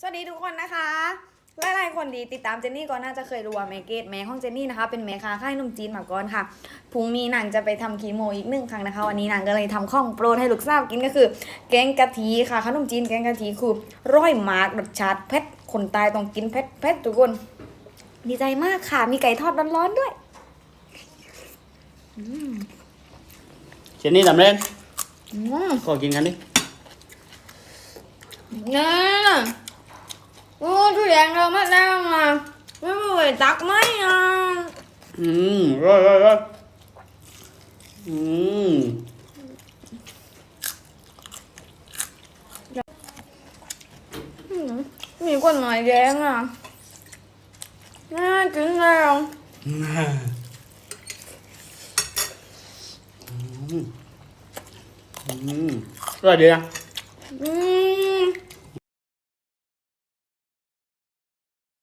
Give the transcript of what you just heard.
สวัสดีทุกคนนะคะ หลายๆคนดีติดตามเจนนี่ก็น่าจะเคยรู้ว่าแม่เกดแม่ของเจนนี่นะคะ เป็นแม่ค้าค่ายนมจีนมาก่อนค่ะพรุ่งนี้นางจะไปทำคีโมอีกหนึ่งครั้งนะคะ วันนี้นางก็เลยทำข้องโปรดให้ลูกสาวกินก็คือ แกงกะทิค่ะขนมจีนแกงกะทิคือร้อยมากรสชาติเผ็ดคนตายต้องกินเผ็ดเผ็ดทุกคน ดีใจมากค่ะ มีไก่ทอดร้อนๆด้วยเจนนี่ทำเล่นอืมขอกินกันดิเนี่ยโ tiền đâu mất đang mà mấy người tặc mấy à. ừ rồi rồi rồi. Ừ. ừ mình còn ngoài đen à. À cứng ra không? Ừ. Ừ. Rồi đi ăn ừ.